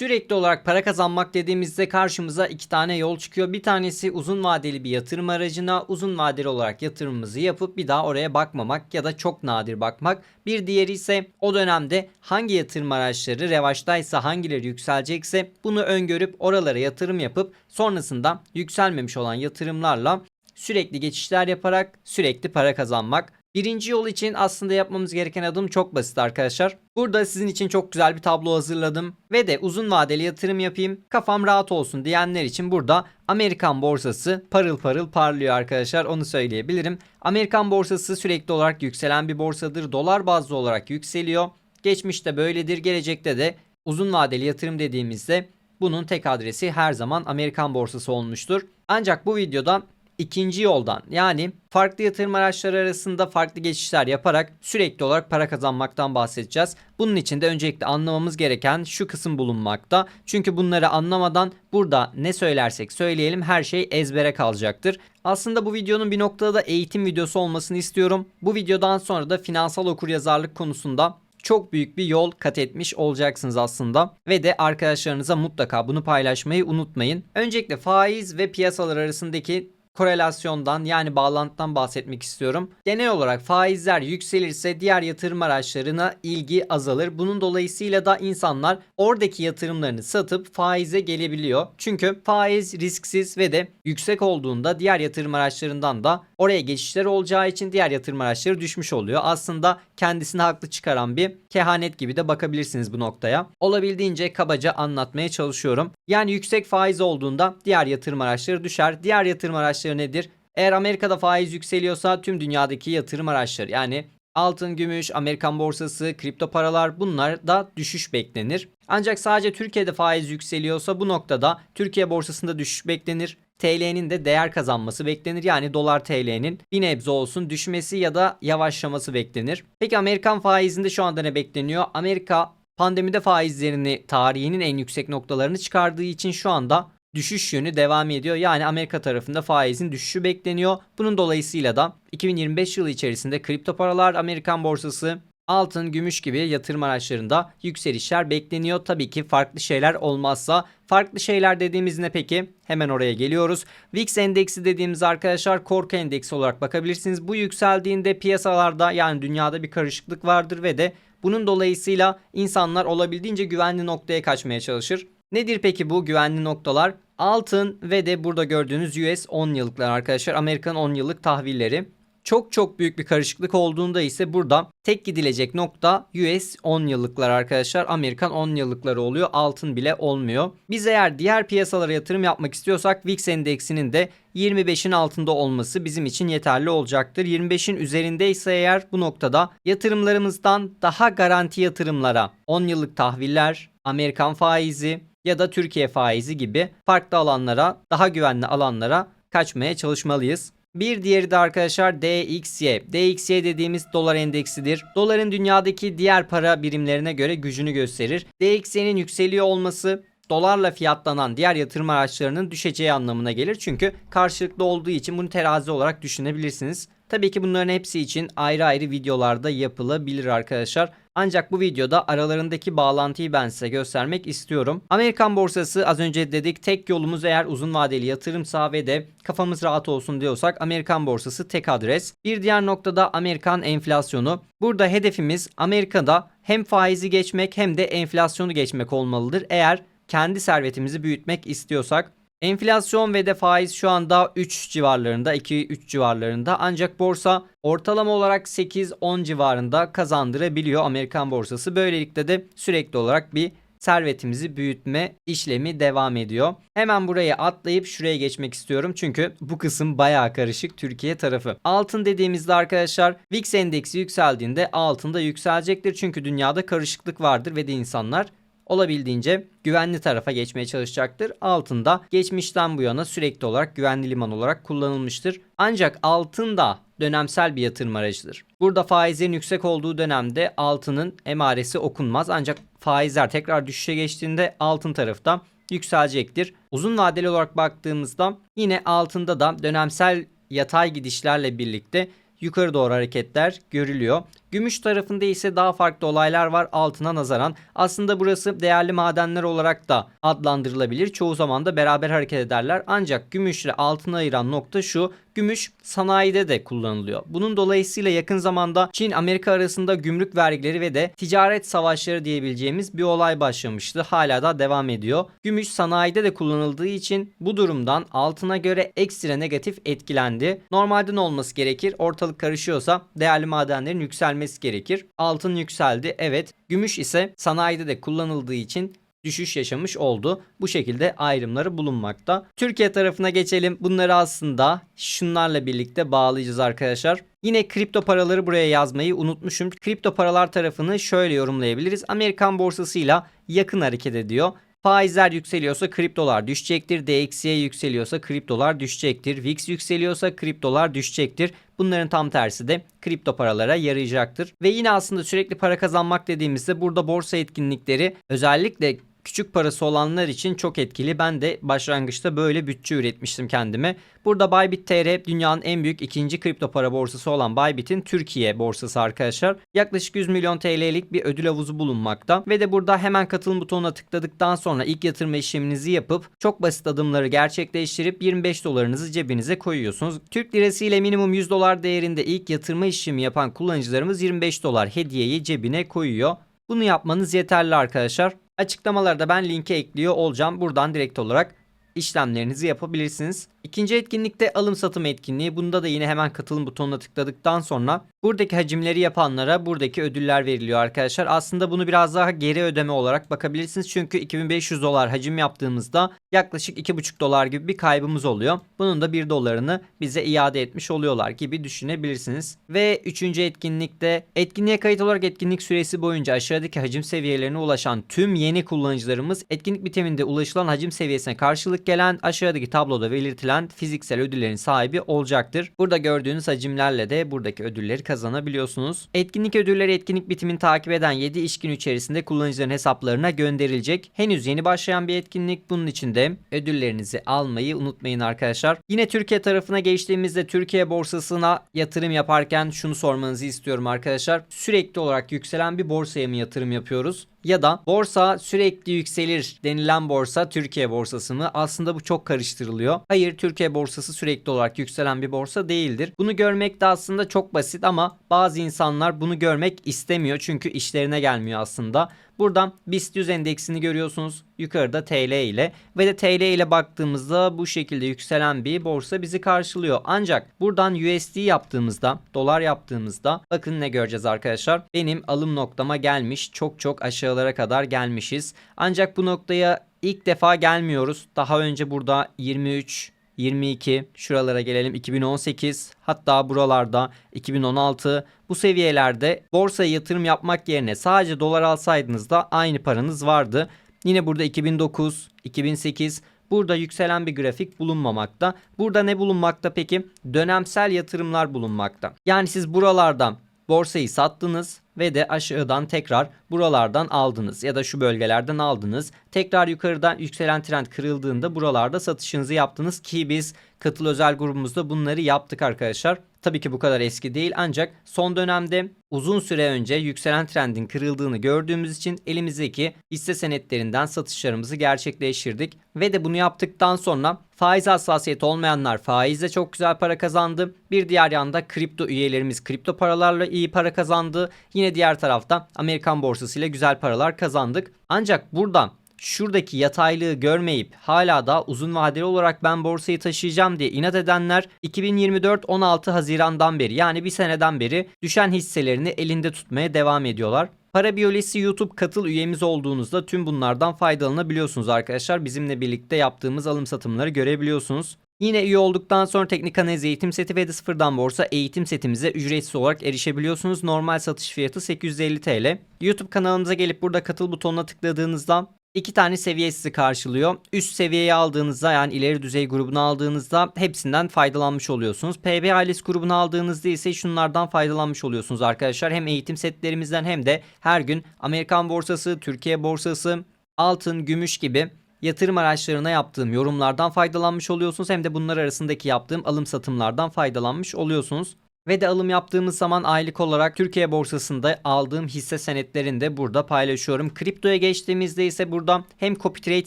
Sürekli olarak para kazanmak dediğimizde karşımıza iki tane yol çıkıyor. Bir tanesi uzun vadeli bir yatırım aracına uzun vadeli olarak yatırımımızı yapıp bir daha oraya bakmamak ya da çok nadir bakmak. Bir diğeri ise o dönemde hangi yatırım araçları revaçtaysa hangileri yükselecekse bunu öngörüp oralara yatırım yapıp sonrasında yükselmemiş olan yatırımlarla sürekli geçişler yaparak sürekli para kazanmak. Birinci yol için aslında yapmamız gereken adım çok basit arkadaşlar. Burada sizin için çok güzel bir tablo hazırladım ve de uzun vadeli yatırım yapayım, kafam rahat olsun diyenler için burada Amerikan borsası parıl parıl parlıyor arkadaşlar onu söyleyebilirim. Amerikan borsası sürekli olarak yükselen bir borsadır. Dolar bazlı olarak yükseliyor. Geçmişte böyledir, gelecekte de uzun vadeli yatırım dediğimizde bunun tek adresi her zaman Amerikan borsası olmuştur. Ancak bu videoda ikinci yoldan yani farklı yatırım araçları arasında farklı geçişler yaparak sürekli olarak para kazanmaktan bahsedeceğiz. Bunun için de öncelikle anlamamız gereken şu kısım bulunmakta. Çünkü bunları anlamadan burada ne söylersek söyleyelim her şey ezbere kalacaktır. Aslında bu videonun bir noktada da eğitim videosu olmasını istiyorum. Bu videodan sonra da finansal okuryazarlık konusunda çok büyük bir yol kat etmiş olacaksınız aslında. Ve de arkadaşlarınıza mutlaka bunu paylaşmayı unutmayın. Öncelikle faiz ve piyasalar arasındaki korelasyondan yani bağlantıdan bahsetmek istiyorum. Genel olarak faizler yükselirse diğer yatırım araçlarına ilgi azalır. Bunun dolayısıyla da insanlar oradaki yatırımlarını satıp faize gelebiliyor. Çünkü faiz risksiz ve de yüksek olduğunda diğer yatırım araçlarından da oraya geçişler olacağı için diğer yatırım araçları düşmüş oluyor. Aslında kendisini haklı çıkaran bir kehanet gibi de bakabilirsiniz bu noktaya. Olabildiğince kabaca anlatmaya çalışıyorum. Yani yüksek faiz olduğunda diğer yatırım araçları düşer. Diğer yatırım araçları nedir? Eğer Amerika'da faiz yükseliyorsa tüm dünyadaki yatırım araçları yani altın, gümüş, Amerikan borsası, kripto paralar bunlar da düşüş beklenir. Ancak sadece Türkiye'de faiz yükseliyorsa bu noktada Türkiye borsasında düşüş beklenir. TL'nin de değer kazanması beklenir. Yani dolar TL'nin bir nebze olsun düşmesi ya da yavaşlaması beklenir. Peki Amerikan faizinde şu anda ne bekleniyor? Amerika pandemide faizlerini tarihinin en yüksek noktalarını çıkardığı için şu anda düşüş yönü devam ediyor. Yani Amerika tarafında faizin düşüşü bekleniyor. Bunun dolayısıyla da 2025 yılı içerisinde kripto paralar, Amerikan borsası, altın, gümüş gibi yatırım araçlarında yükselişler bekleniyor. Tabii ki farklı şeyler olmazsa farklı şeyler dediğimiz ne peki? Hemen oraya geliyoruz. VIX endeksi dediğimiz arkadaşlar korku endeksi olarak bakabilirsiniz. Bu yükseldiğinde piyasalarda yani dünyada bir karışıklık vardır ve de bunun dolayısıyla insanlar olabildiğince güvenli noktaya kaçmaya çalışır. Nedir peki bu güvenli noktalar? Altın ve de burada gördüğünüz US 10 yıllıklar arkadaşlar. Amerikan 10 yıllık tahvilleri. Çok çok büyük bir karışıklık olduğunda ise burada tek gidilecek nokta US 10 yıllıklar arkadaşlar. Amerikan 10 yıllıkları oluyor. Altın bile olmuyor. Biz eğer diğer piyasalara yatırım yapmak istiyorsak VIX endeksinin de 25'in altında olması bizim için yeterli olacaktır. 25'in üzerinde ise eğer bu noktada yatırımlarımızdan daha garanti yatırımlara 10 yıllık tahviller, Amerikan faizi ya da Türkiye faizi gibi farklı alanlara, daha güvenli alanlara kaçmaya çalışmalıyız. Bir diğeri de arkadaşlar DXY. DXY dediğimiz dolar endeksidir. Doların dünyadaki diğer para birimlerine göre gücünü gösterir. DXY'nin yükseliyor olması dolarla fiyatlanan diğer yatırım araçlarının düşeceği anlamına gelir. Çünkü karşılıklı olduğu için bunu terazi olarak düşünebilirsiniz. Tabii ki bunların hepsi için ayrı ayrı videolarda yapılabilir arkadaşlar. Ancak bu videoda aralarındaki bağlantıyı ben size göstermek istiyorum. Amerikan borsası az önce dedik tek yolumuz eğer uzun vadeli yatırımsa ve de kafamız rahat olsun diyorsak Amerikan borsası tek adres. Bir diğer noktada Amerikan enflasyonu. Burada hedefimiz Amerika'da hem faizi geçmek hem de enflasyonu geçmek olmalıdır. Eğer kendi servetimizi büyütmek istiyorsak Enflasyon ve de faiz şu anda 3 civarlarında, 2-3 civarlarında. Ancak borsa ortalama olarak 8-10 civarında kazandırabiliyor Amerikan borsası. Böylelikle de sürekli olarak bir servetimizi büyütme işlemi devam ediyor. Hemen buraya atlayıp şuraya geçmek istiyorum. Çünkü bu kısım bayağı karışık Türkiye tarafı. Altın dediğimizde arkadaşlar VIX endeksi yükseldiğinde altın da yükselecektir. Çünkü dünyada karışıklık vardır ve de insanlar olabildiğince güvenli tarafa geçmeye çalışacaktır. Altında geçmişten bu yana sürekli olarak güvenli liman olarak kullanılmıştır. Ancak altın da dönemsel bir yatırım aracıdır. Burada faizlerin yüksek olduğu dönemde altının emaresi okunmaz ancak faizler tekrar düşüşe geçtiğinde altın tarafta yükselecektir. Uzun vadeli olarak baktığımızda yine altında da dönemsel yatay gidişlerle birlikte yukarı doğru hareketler görülüyor. Gümüş tarafında ise daha farklı olaylar var altına nazaran. Aslında burası değerli madenler olarak da adlandırılabilir. Çoğu zaman da beraber hareket ederler. Ancak gümüşle altını ayıran nokta şu. Gümüş sanayide de kullanılıyor. Bunun dolayısıyla yakın zamanda Çin Amerika arasında gümrük vergileri ve de ticaret savaşları diyebileceğimiz bir olay başlamıştı. Hala da devam ediyor. Gümüş sanayide de kullanıldığı için bu durumdan altına göre ekstra negatif etkilendi. Normalde ne olması gerekir? Ortalık karışıyorsa değerli madenlerin yükselmesi gerekir. Altın yükseldi evet. Gümüş ise sanayide de kullanıldığı için düşüş yaşamış oldu. Bu şekilde ayrımları bulunmakta. Türkiye tarafına geçelim. Bunları aslında şunlarla birlikte bağlayacağız arkadaşlar. Yine kripto paraları buraya yazmayı unutmuşum. Kripto paralar tarafını şöyle yorumlayabiliriz. Amerikan borsasıyla yakın hareket ediyor. Faizler yükseliyorsa kriptolar düşecektir. DXY yükseliyorsa kriptolar düşecektir. VIX yükseliyorsa kriptolar düşecektir. Bunların tam tersi de kripto paralara yarayacaktır. Ve yine aslında sürekli para kazanmak dediğimizde burada borsa etkinlikleri özellikle küçük parası olanlar için çok etkili. Ben de başlangıçta böyle bütçe üretmiştim kendime. Burada Bybit TR dünyanın en büyük ikinci kripto para borsası olan Bybit'in Türkiye borsası arkadaşlar. Yaklaşık 100 milyon TL'lik bir ödül havuzu bulunmakta. Ve de burada hemen katılım butonuna tıkladıktan sonra ilk yatırma işleminizi yapıp çok basit adımları gerçekleştirip 25 dolarınızı cebinize koyuyorsunuz. Türk lirası ile minimum 100 dolar değerinde ilk yatırma işlemi yapan kullanıcılarımız 25 dolar hediyeyi cebine koyuyor. Bunu yapmanız yeterli arkadaşlar. Açıklamalarda ben linki ekliyor olacağım. Buradan direkt olarak işlemlerinizi yapabilirsiniz. İkinci etkinlikte alım satım etkinliği. Bunda da yine hemen katılım butonuna tıkladıktan sonra buradaki hacimleri yapanlara buradaki ödüller veriliyor arkadaşlar. Aslında bunu biraz daha geri ödeme olarak bakabilirsiniz. Çünkü 2500 dolar hacim yaptığımızda yaklaşık 2,5 dolar gibi bir kaybımız oluyor. Bunun da 1 dolarını bize iade etmiş oluyorlar gibi düşünebilirsiniz. Ve üçüncü etkinlikte etkinliğe kayıt olarak etkinlik süresi boyunca aşağıdaki hacim seviyelerine ulaşan tüm yeni kullanıcılarımız etkinlik bitiminde ulaşılan hacim seviyesine karşılık gelen aşağıdaki tabloda belirtilen fiziksel ödüllerin sahibi olacaktır. Burada gördüğünüz hacimlerle de buradaki ödülleri kazanabiliyorsunuz. Etkinlik ödülleri etkinlik bitimini takip eden 7 iş günü içerisinde kullanıcıların hesaplarına gönderilecek. Henüz yeni başlayan bir etkinlik bunun için de ödüllerinizi almayı unutmayın arkadaşlar. Yine Türkiye tarafına geçtiğimizde Türkiye borsasına yatırım yaparken şunu sormanızı istiyorum arkadaşlar. Sürekli olarak yükselen bir borsaya mı yatırım yapıyoruz? Ya da borsa sürekli yükselir denilen borsa Türkiye borsası mı? Aslında bu çok karıştırılıyor. Hayır Türkiye borsası sürekli olarak yükselen bir borsa değildir. Bunu görmek de aslında çok basit ama bazı insanlar bunu görmek istemiyor çünkü işlerine gelmiyor aslında. Buradan BIST 100 endeksini görüyorsunuz yukarıda TL ile ve de TL ile baktığımızda bu şekilde yükselen bir borsa bizi karşılıyor. Ancak buradan USD yaptığımızda, dolar yaptığımızda bakın ne göreceğiz arkadaşlar. Benim alım noktama gelmiş. Çok çok aşağılara kadar gelmişiz. Ancak bu noktaya ilk defa gelmiyoruz. Daha önce burada 23 22 şuralara gelelim 2018 hatta buralarda 2016 bu seviyelerde borsaya yatırım yapmak yerine sadece dolar alsaydınız da aynı paranız vardı. Yine burada 2009, 2008 burada yükselen bir grafik bulunmamakta. Burada ne bulunmakta peki? Dönemsel yatırımlar bulunmakta. Yani siz buralardan borsayı sattınız ve de aşağıdan tekrar buralardan aldınız ya da şu bölgelerden aldınız. Tekrar yukarıdan yükselen trend kırıldığında buralarda satışınızı yaptınız ki biz katıl özel grubumuzda bunları yaptık arkadaşlar. Tabii ki bu kadar eski değil ancak son dönemde uzun süre önce yükselen trendin kırıldığını gördüğümüz için elimizdeki hisse senetlerinden satışlarımızı gerçekleştirdik. Ve de bunu yaptıktan sonra faiz hassasiyeti olmayanlar faizle çok güzel para kazandı. Bir diğer yanda kripto üyelerimiz kripto paralarla iyi para kazandı. Yine diğer tarafta Amerikan borsası ile güzel paralar kazandık. Ancak buradan şuradaki yataylığı görmeyip hala da uzun vadeli olarak ben borsayı taşıyacağım diye inat edenler 2024 16 Haziran'dan beri yani bir seneden beri düşen hisselerini elinde tutmaya devam ediyorlar. Para Biyolojisi YouTube katıl üyemiz olduğunuzda tüm bunlardan faydalanabiliyorsunuz arkadaşlar. Bizimle birlikte yaptığımız alım satımları görebiliyorsunuz. Yine üye olduktan sonra teknik analiz eğitim seti ve de sıfırdan borsa eğitim setimize ücretsiz olarak erişebiliyorsunuz. Normal satış fiyatı 850 TL. YouTube kanalımıza gelip burada katıl butonuna tıkladığınızda İki tane seviye sizi karşılıyor. Üst seviyeyi aldığınızda yani ileri düzey grubunu aldığınızda hepsinden faydalanmış oluyorsunuz. PB ailesi grubunu aldığınızda ise şunlardan faydalanmış oluyorsunuz arkadaşlar. Hem eğitim setlerimizden hem de her gün Amerikan borsası, Türkiye borsası, altın, gümüş gibi yatırım araçlarına yaptığım yorumlardan faydalanmış oluyorsunuz. Hem de bunlar arasındaki yaptığım alım satımlardan faydalanmış oluyorsunuz. Ve de alım yaptığımız zaman aylık olarak Türkiye borsasında aldığım hisse senetlerini de burada paylaşıyorum. Kriptoya geçtiğimizde ise burada hem copy trade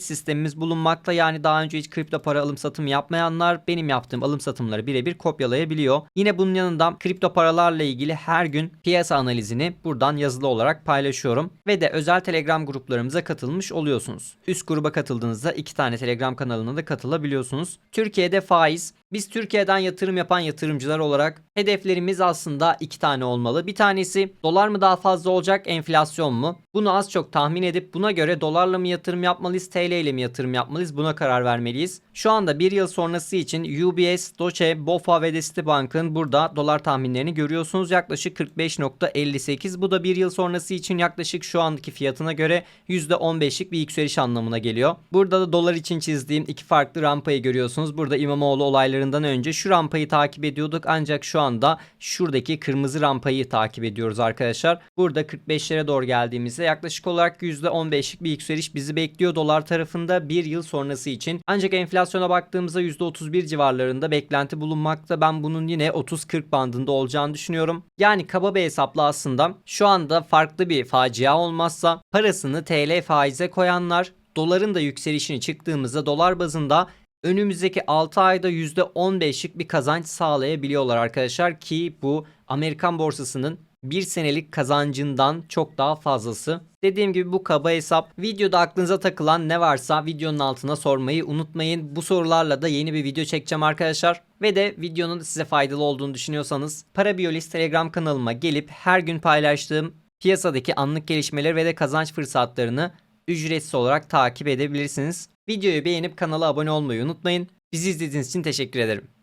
sistemimiz bulunmakta. Yani daha önce hiç kripto para alım satım yapmayanlar benim yaptığım alım satımları birebir kopyalayabiliyor. Yine bunun yanında kripto paralarla ilgili her gün piyasa analizini buradan yazılı olarak paylaşıyorum. Ve de özel Telegram gruplarımıza katılmış oluyorsunuz. Üst gruba katıldığınızda iki tane Telegram kanalına da katılabiliyorsunuz. Türkiye'de faiz biz Türkiye'den yatırım yapan yatırımcılar olarak hedeflerimiz aslında iki tane olmalı. Bir tanesi dolar mı daha fazla olacak enflasyon mu? Bunu az çok tahmin edip buna göre dolarla mı yatırım yapmalıyız TL ile mi yatırım yapmalıyız buna karar vermeliyiz. Şu anda bir yıl sonrası için UBS, Doce, BOFA ve de Citibank'ın burada dolar tahminlerini görüyorsunuz. Yaklaşık 45.58 bu da bir yıl sonrası için yaklaşık şu andaki fiyatına göre %15'lik bir yükseliş anlamına geliyor. Burada da dolar için çizdiğim iki farklı rampayı görüyorsunuz. Burada İmamoğlu olaylarından önce şu rampayı takip ediyorduk ancak şu anda şuradaki kırmızı rampayı takip ediyoruz arkadaşlar. Burada 45'lere doğru geldiğimizde yaklaşık olarak %15'lik bir yükseliş bizi bekliyor dolar tarafında bir yıl sonrası için. Ancak enflasyona baktığımızda %31 civarlarında beklenti bulunmakta. Ben bunun yine 30-40 bandında olacağını düşünüyorum. Yani kaba bir hesapla aslında şu anda farklı bir facia olmazsa parasını TL faize koyanlar doların da yükselişini çıktığımızda dolar bazında önümüzdeki 6 ayda %15'lik bir kazanç sağlayabiliyorlar arkadaşlar ki bu Amerikan borsasının bir senelik kazancından çok daha fazlası. Dediğim gibi bu kaba hesap. Videoda aklınıza takılan ne varsa videonun altına sormayı unutmayın. Bu sorularla da yeni bir video çekeceğim arkadaşlar. Ve de videonun size faydalı olduğunu düşünüyorsanız Parabiolis Telegram kanalıma gelip her gün paylaştığım piyasadaki anlık gelişmeleri ve de kazanç fırsatlarını ücretsiz olarak takip edebilirsiniz. Videoyu beğenip kanala abone olmayı unutmayın. Bizi izlediğiniz için teşekkür ederim.